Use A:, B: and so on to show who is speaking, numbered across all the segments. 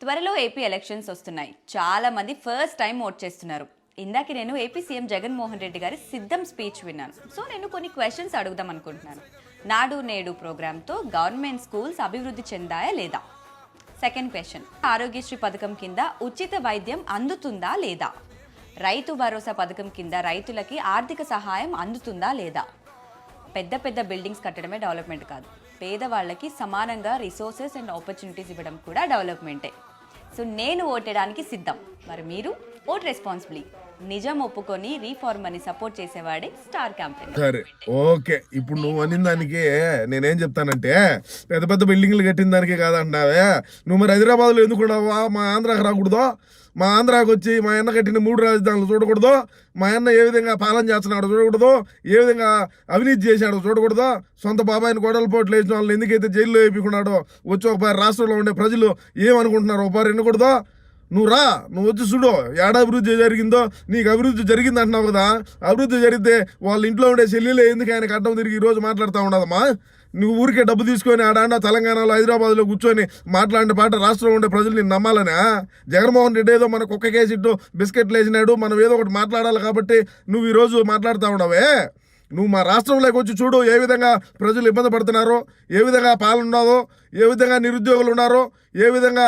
A: త్వరలో AP elections వస్తున్నాయి. చాలా మంది ఫస్ట్ టైం ఓట్ చేస్తున్నారు. ఇందాక నేను ఏపీ సీఎం జగన్మోహన్ రెడ్డి గారి సిద్ధం స్పీచ్ విన్నాను. సో నేను కొన్ని క్వశ్చన్స్ అడుగుదాం అనుకుంటున్నాను. నాడు నేడు ప్రోగ్రాంతో గవర్నమెంట్ స్కూల్స్ అభివృద్ధి చెందాయా లేదా? సెకండ్ క్వశ్చన్ ఆరోగ్యశ్రీ పథకం కింద ఉచిత వైద్యం అందుతుందా లేదా? రైతు భరోసా పథకం కింద రైతులకి ఆర్థిక సహాయం అందుతుందా లేదా? పెద్ద పెద్ద బిల్డింగ్స్ కట్టడమే డెవలప్మెంట్ కాదు. పేదవాళ్ళకి సమానంగా రిసోర్సెస్ అండ్ ఆపర్చునిటీస్ ఇవ్వడం కూడా డెవలప్మెంటే సో నేను ఓటేయడానికి సిద్ధం. మరి మీరు ఓట్ రెస్పాన్సిబిలిటీ. నిజం ఒప్పుకొని రీఫార్మర్ని సపోర్ట్ చేసేవాడే స్టార్ క్యాంపెయిన్
B: సరే ఓకే. ఇప్పుడు నువ్వు అనిన దానికి నేనేం చెప్తానంటే పెద్ద పెద్ద బిల్డింగ్లు కట్టిన దానికే కాదంటావే నువ్వు మరి హైదరాబాద్లో ఎందుకు మా ఆంధ్రాకి రాకూడదు? మా ఆంధ్రాకి వచ్చి మా అన్న కట్టిన మూడు రాజధానులు చూడకూడదు. మా అన్న ఏ విధంగా పాలన చేస్తున్నాడో చూడకూడదు. ఏ విధంగా అవినీతి చేశాడో చూడకూడదు. సొంత బాబాయిని గొడవల పోట్లు వేసిన వాళ్ళని ఎందుకైతే జైల్లో వేపించుకున్నాడో వచ్చి ఒక పారి రాష్ట్రంలో ఉండే ప్రజలు ఏమనుకుంటున్నారో ఒక పారి వినకూడదు. నువ్వు రా నువ్వు వచ్చి చూడు ఏడ అభివృద్ధి జరిగిందో నీకు అభివృద్ధి జరిగింది అంటున్నావు కదా. అభివృద్ధి జరిగితే వాళ్ళ ఇంట్లో ఉండే చెల్లెలే ఎందుకు ఆయనకు అడ్డం తిరిగి ఈ రోజు మాట్లాడుతూ ఉండదమ్మా నువ్వు ఊరికే డబ్బు తీసుకొని ఆడాండా తెలంగాణలో హైదరాబాద్లో కూర్చొని మాట్లాడిన పాట రాష్ట్రంలో ఉండే ప్రజలు నేను నమ్మాలనా? జగన్మోహన్ రెడ్డి ఏదో మన కుక్క కేసిట్టు బిస్కెట్లు వేసినాడు మనం ఏదో ఒకటి మాట్లాడాలి కాబట్టి నువ్వు ఈరోజు మాట్లాడుతూ ఉండవే. నువ్వు మా రాష్ట్రంలోకి వచ్చి చూడు ఏ విధంగా ప్రజలు ఇబ్బంది పడుతున్నారో ఏ విధంగా పాలన ఉన్నదో ఏ విధంగా నిరుద్యోగులు ఉన్నారో ఏ విధంగా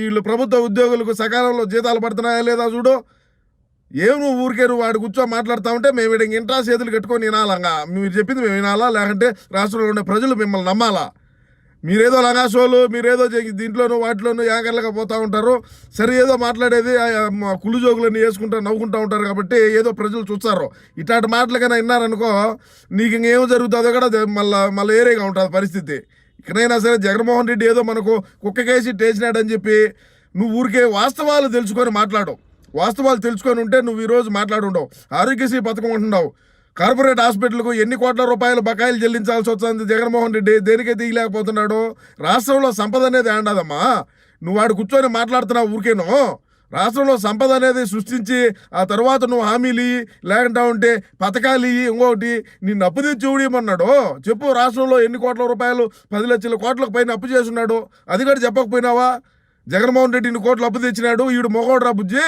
B: వీళ్ళు ప్రభుత్వ ఉద్యోగులకు సకాలంలో జీతాలు పడుతున్నాయా లేదా చూడు. ఏం నువ్వు ఊరికే నువ్వు వాడు కూర్చో మాట్లాడుతూ ఉంటే మేము వీడికి ఇంట్రా చేతులు కట్టుకొని వినాలంగా. మీరు చెప్పింది మేము వినాలా? లేకుంటే రాష్ట్రంలో ఉండే ప్రజలు మిమ్మల్ని నమ్మాలా? మీరేదో లంగాసోలు మీరేదో దీంట్లోనూ వాటిలోనూ యాంకర్లుగా పోతూ ఉంటారు. సరే ఏదో మాట్లాడేది మా కుళ్ళు జోకులన్నీ వేసుకుంటా నవ్వుకుంటూ ఉంటారు కాబట్టి ఏదో ప్రజలు చూస్తారు. ఇట్లాంటి మాటలకైనా విన్నారనుకో నీకు ఇంకేం జరుగుతుందో కూడా మళ్ళా మళ్ళీ ఏరేగా ఉంటుంది పరిస్థితి. ఇక్కడైనా సరే జగన్మోహన్ రెడ్డి ఏదో మనకు కుక్కకేసి టేసినాడని చెప్పి నువ్వు ఊరికే వాస్తవాలు తెలుసుకొని మాట్లాడవు వాస్తవాలు తెలుసుకొని ఉంటే నువ్వు ఈరోజు మాట్లాడుండవు. ఆరోగ్యశ్రీ పథకం ఉంటున్నావు కార్పొరేట్ హాస్పిటల్కు ఎన్ని కోట్ల రూపాయలు బకాయిలు చెల్లించాల్సి వస్తుంది? జగన్మోహన్ రెడ్డి దేనికే తీయలేకపోతున్నాడు రాష్ట్రంలో సంపద అనేది ఏండదమ్మా. నువ్వు వాడు కూర్చొని మాట్లాడుతున్నావు ఊరికేను? రాష్ట్రంలో సంపద అనేది సృష్టించి ఆ తర్వాత నువ్వు హామీలు ఇయ్యి లేకుండా ఉంటే పథకాలు ఇయ్యి ఇంకొకటి నిన్ను అప్పు తెచ్చి చూడమన్నాడు చెప్పు రాష్ట్రంలో ఎన్ని కోట్ల రూపాయలు పది లక్షల కోట్లకు పైన అప్పు చేస్తున్నాడు? అది కూడా చెప్పకపోయినావా? జగన్మోహన్ రెడ్డి ఇన్ని కోట్లు అప్పు తెచ్చినాడు ఈడు మొగోడ్రా బుజ్జి.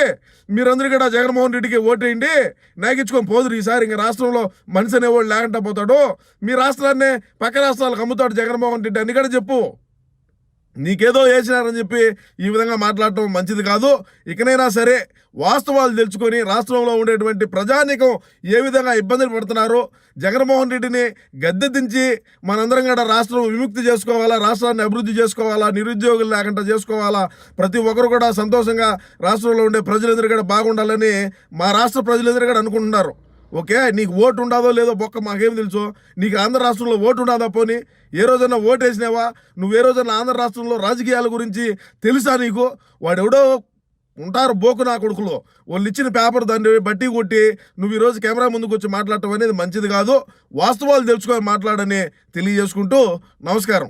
B: మీరందరూ కూడా జగన్మోహన్ రెడ్డికి ఓటేయండి. నాకిచ్చుకొని పోదురు ఈసారి ఇంకా రాష్ట్రంలో మనిషి అనేవాడు లేకుండా పోతాడు. మీ రాష్ట్రాన్నే పక్క రాష్ట్రాలకు అమ్ముతాడు జగన్మోహన్ రెడ్డి. అని కూడా చెప్పు. నీకేదో వేసినారని చెప్పి ఈ విధంగా మాట్లాడటం మంచిది కాదు. ఇకనైనా సరే వాస్తవాలు తెలుసుకొని రాష్ట్రంలో ఉండేటువంటి ప్రజానీకం ఏ విధంగా ఇబ్బందులు పడుతున్నారో జగన్మోహన్ రెడ్డిని గద్దె దించి మనందరం కూడా రాష్ట్రం విముక్తి చేసుకోవాలా రాష్ట్రాన్ని అభివృద్ధి చేసుకోవాలా నిరుద్యోగులు లేకుండా చేసుకోవాలా ప్రతి ఒక్కరు కూడా సంతోషంగా రాష్ట్రంలో ఉండే ప్రజలందరూ కూడా బాగుండాలని మా రాష్ట్ర ప్రజలందరూ కూడా అనుకుంటున్నారు. ఓకే నీకు ఓటు ఉండదో లేదో బొక్క మాకేం తెలుసు. నీకు ఆంధ్ర రాష్ట్రంలో ఓటు ఉండదా పోని? ఏ రోజైనా ఓటు వేసినావా నువ్వు ఏ రోజైనా ఆంధ్ర రాష్ట్రంలో రాజకీయాల గురించి తెలుసా నీకు? వాడెవడో ఉంటారు బోకు నా కొడుకులు. వాళ్ళు ఇచ్చిన పేపర్ దాన్ని బట్టి కొట్టి నువ్వు ఈరోజు కెమెరా ముందుకు వచ్చి మాట్లాడటం అనేది మంచిది కాదు. వాస్తవాలు తెలుసుకొని మాట్లాడని తెలియజేసుకుంటూ నమస్కారం.